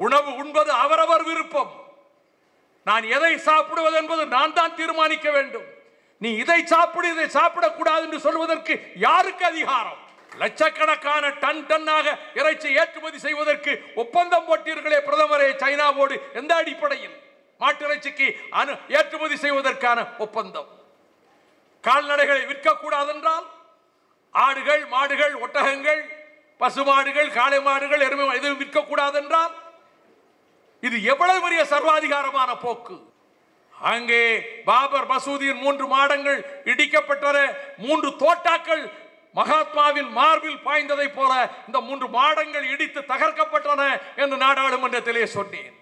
உணவு உண்பது அவரவர் விருப்பம். நான் எதை சாப்பிடுவது என்பது நான் தான் தீர்மானிக்க வேண்டும். நீ இதை சாப்பிடு இதை சாப்பிடக்கூடாது என்று சொல்வதற்கு யாருக்கு அதிகாரம்? லட்சக்கணக்கான டன் டன்னாக இறைச்சி ஏற்றுமதி செய்வதற்கு ஒப்பந்தம் போட்டீர்களே பிரதமரே சைனாவோடு எந்த அடிப்படையில்? மாட்டிறைச்சிக்கு அனு ஏற்றுமதி செய்வதற்கான ஒப்பந்தம். கால்நடைகளை விற்கக்கூடாது என்றால் ஆடுகள் மாடுகள் ஒட்டகங்கள் பசுமாடுகள் காளை மாடுகள் எருமை எதுவும் விற்கக்கூடாது என்றால் இது எவ்வளவு பெரிய சர்வாதிகாரமான போக்கு? அங்கே பாபர் மசூதியின் மூன்று மாடங்கள் இடிக்கப்பட்டன மூன்று தோட்டாக்கள் மகாத்மாவின் மார்பில் பாய்ந்ததை போல இந்த மூன்று மாடங்கள் இடித்து தகர்க்கப்பட்டன என்று நாடாளுமன்றத்திலே சொன்னேன்.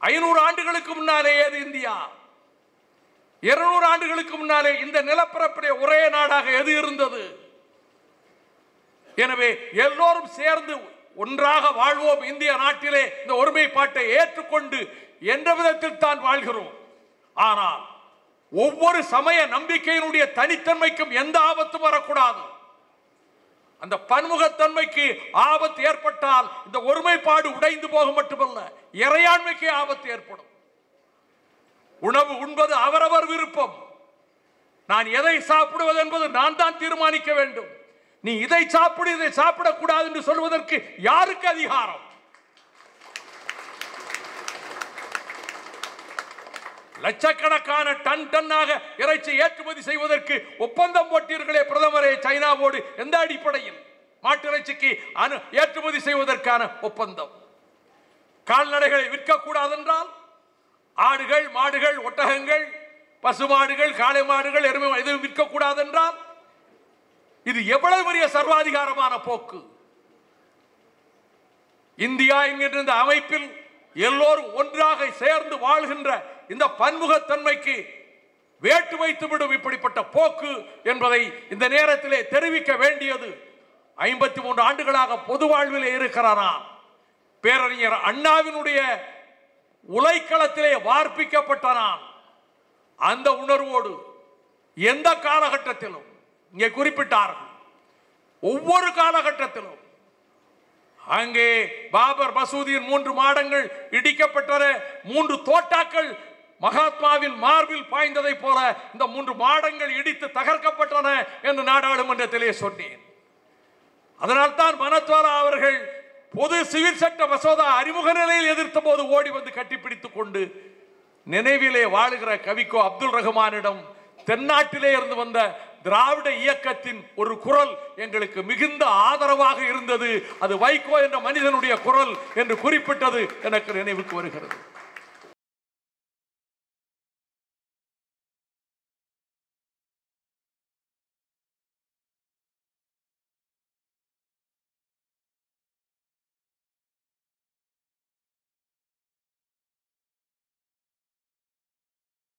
ஐநூறு ஆண்டுகளுக்கு முன்னாலே அது இந்தியா? இருநூறு ஆண்டுகளுக்கு முன்னாலே இந்த நிலப்பரப்புடைய ஒரே நாடாக எது இருந்தது? எனவே எல்லோரும் சேர்ந்து ஒன்றாக வாழ்வோம் இந்திய நாட்டிலே இந்த ஒருமைப்பாட்டை ஏற்றுக்கொண்டு என்ற விதத்தில் தான் வாழ்கிறோம்? ஆனால் ஒவ்வொரு சமய நம்பிக்கையினுடைய தனித்தன்மைக்கும் எந்த ஆபத்தும் வரக்கூடாது. அந்த பன்முகத்தன்மைக்கு ஆபத்து ஏற்பட்டால் இந்த ஒருமைப்பாடு உடைந்து போக மட்டுமல்ல இறையாண்மைக்கு ஆபத்து ஏற்படும். உணவு உண்பது அவரவர் விருப்பம். நான் எதை சாப்பிடுவது என்பது நான் தான் தீர்மானிக்க வேண்டும். நீ இதை சாப்பிடு இதை சாப்பிடக்கூடாது என்று சொல்வதற்கு யாருக்கு அதிகாரம்? லட்சக்கணக்கான டன் டன்னாக இறைச்சி ஏற்றுமதி செய்வதற்கு ஒப்பந்தம் போட்டீர்களே பிரதமரே சைனாவோடு எந்த அடிப்படையில்? மாட்டிறைச்சிக்கு அனு ஏற்றுமதி செய்வதற்கான ஒப்பந்தம். கால்நடைகளை விற்கக்கூடாது என்றால் ஆடுகள் மாடுகள் ஒட்டகங்கள் பசுமாடுகள் காளை மாடுகள் எருமை எதுவும் விற்கக்கூடாது என்றால் இது எவ்வளவு பெரிய சர்வாதிகாரமான போக்கு? இந்தியா என்கின்ற இந்த அமைப்பில் எல்லோரும் ஒன்றாக சேர்ந்து வாழ்கின்ற இந்த பன்முகத்தன்மைக்கு வேட்டு வைத்துவிடும் இப்படிப்பட்ட போக்கு என்பதை இந்த நேரத்திலே தெரிவிக்க வேண்டியது. ஐம்பத்தி மூன்று ஆண்டுகளாக பொது வாழ்விலே இருக்கிறானா? பேரறிஞர் அண்ணாவினுடைய உலைக்களத்திலே வார்ப்பிக்கப்பட்ட நான் அந்த உணர்வோடு எந்த காலகட்டத்திலும் இங்கே குறிப்பிட்டார்கள் ஒவ்வொரு காலகட்டத்திலும் அங்கே பாபர் மசூதியின் மூன்று மாடங்கள் இடிக்கப்பட்டன. மூன்று தோட்டாக்கள் மகாத்மாவின் மார்பில் பாய்ந்ததை போல இந்த மூன்று மாடங்கள் இடித்து தகர்க்கப்பட்டன என்று நாடாளுமன்றத்திலே சொன்னேன். அதனால்தான் மனத்வாலா அவர்கள் பொது சிவில் சட்ட மசோதா அறிமுக நிலையில் எதிர்த்த போது ஓடி வந்து கட்டிப்பிடித்துக் கொண்டு நினைவிலே வாழுகிற கவிக்கோ அப்துல் ரஹ்மானிடம் தென்னாட்டிலே இருந்து வந்த திராவிட இயக்கத்தின் ஒரு குரல் எங்களுக்கு மிகுந்த ஆதரவாக இருந்தது. அது வைகோ என்ற மனிதனுடைய குரல் என்று குறிப்பிட்டது எனக்கு நினைவுக்கு வருகிறது.